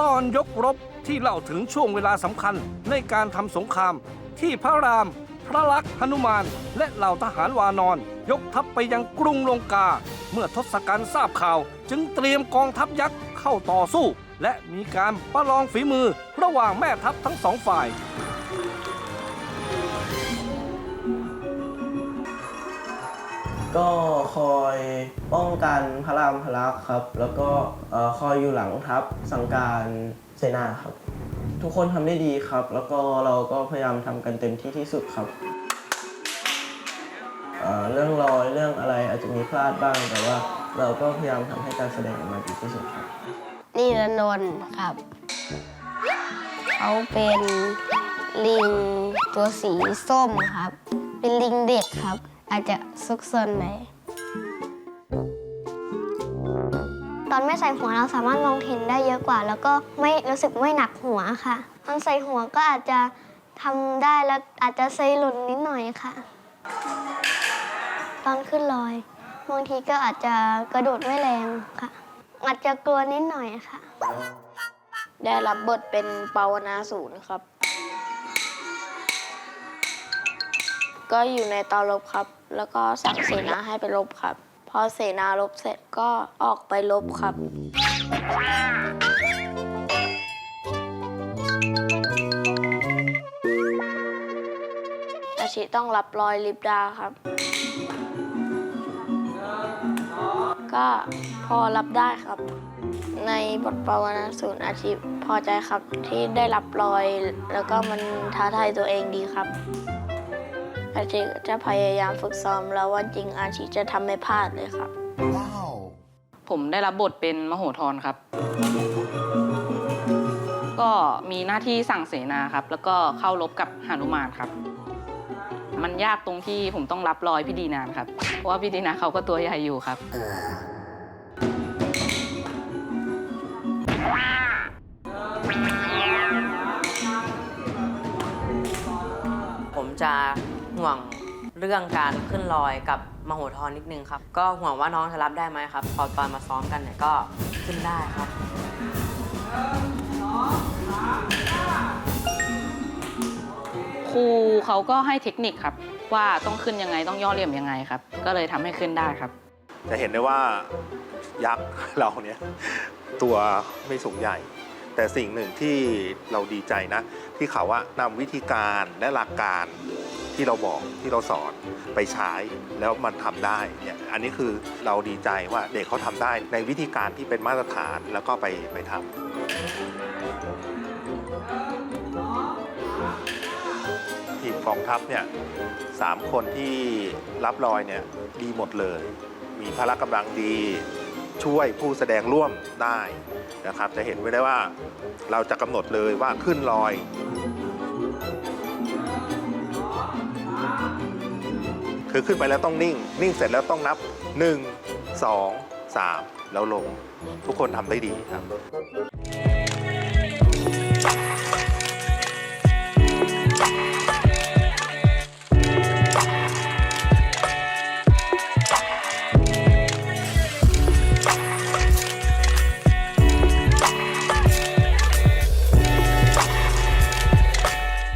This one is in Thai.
ตอนยกรบที่เล่าถึงช่วงเวลาสำคัญในการทำสงคราม ที่พระราม พระลักษมณ์หนุมาน และเหล่าทหารวานอน ยกทัพไปยังกรุงลงกา เมื่อทศกัณฐ์ทราบข่าว จึงเตรียมกองทัพยักษ์เข้าต่อสู้ และมีการประลองฝีมือระหว่างแม่ทัพทั้งสองฝ่าย ก็คอยป้องกันพระรามพระลักษ์ครับ แล้วก็เอ่อคอยอยู่หลังทัพสังการเสนาครับ ทุกคนทำได้ดีครับ แล้วก็เราก็พยายามทำกันเต็มที่ที่สุดครับเอ่อเรื่องรอยเรื่องอะไรอาจจะมีพลาดบ้างแต่ว่า เราก็พยายามทำให้การแสดงออกมาดีที่สุดครับ นี่ละนนท์ครับ เขาเป็นลิงตัวสีส้มครับ เป็นลิงเด็กครับ อาจจะซุกซนหน่อยตอนไม่ใส่หัวเราสามารถมองเห็นได้เยอะกว่า แล้วก็ไม่รู้สึกไม่หนักหัวค่ะ ตอนใส่หัวก็อาจจะทำได้แล้วอาจจะเซหล่นนิดหน่อยค่ะ ตอนขึ้นลอยบางทีก็อาจจะกระโดดไม่แรงค่ะ อาจจะกลัวนิดหน่อยค่ะ ได้รับบทเป็นปาวนาศูนย์ครับ ก็อยู่ในตอรบครับ แล้วก็สั่งเสนาให้ไปรบครับ พอเสนารบเสร็จก็ออกไปรบครับ อาชิต้องรับรอยลิปดาครับ ก็พอรับได้ครับ ในบทภาวนาศูนย์อาชีพพอใจครับที่ได้รับรอย แล้วก็มันท้าทายตัวเองดีครับ อาชีจะพยายามฝึกซ้อมแล้ววันจริงอาชีจะทำไม่พลาดเลยครับผมได้รับบทเป็นมโหธรครับ ก็มีหน้าที่สั่งเสนาครับ แล้วก็เข้ารบกับหานุมานครับ มันยากตรงที่ผมต้องรับรอยพี่ดีนานครับ เพราะว่าพี่ดีนานเขาก็ตัวใหญ่อยู่ครับ ห่วงเรื่องการขึ้นลอยกับมโหธรนิดนึงครับ ก็ห่วงว่าน้องจะรับได้ไหมครับ พอตอนมาซ้อมกันเนี่ยก็ขึ้นได้ครับครูเขาก็ให้เทคนิคครับ ว่าต้องขึ้นยังไงต้องย่อเหลี่ยมยังไงครับ ก็เลยทำให้ขึ้นได้ครับ จะเห็นได้ว่ายักษ์ เราเนี่ยตัวไม่สูงใหญ่ แต่สิ่งหนึ่งที่เราดีใจนะ ที่เขาว่านำวิธีการและหลักการ ที่เราบอกที่เราสอนไปใช้แล้วมันทำได้เนี่ยอันนี้คือเราดีใจว่าเด็กเขาทำได้ในวิธีการที่เป็นมาตรฐานแล้วก็ไปไปทำทีมกองทัพเนี่ยสามคนที่รับรอยเนี่ยดีหมดเลย มีพละกำลังดีช่วยผู้แสดงร่วมได้นะครับ จะเห็นไว้ได้ว่าเราจะกำหนดเลยว่าขึ้นลอย คือขึ้นไปแล้วต้องนิ่ง นิ่งเสร็จแล้วต้องนับ 1 2 3 แล้วลง ทุกคนทำได้ดีครับ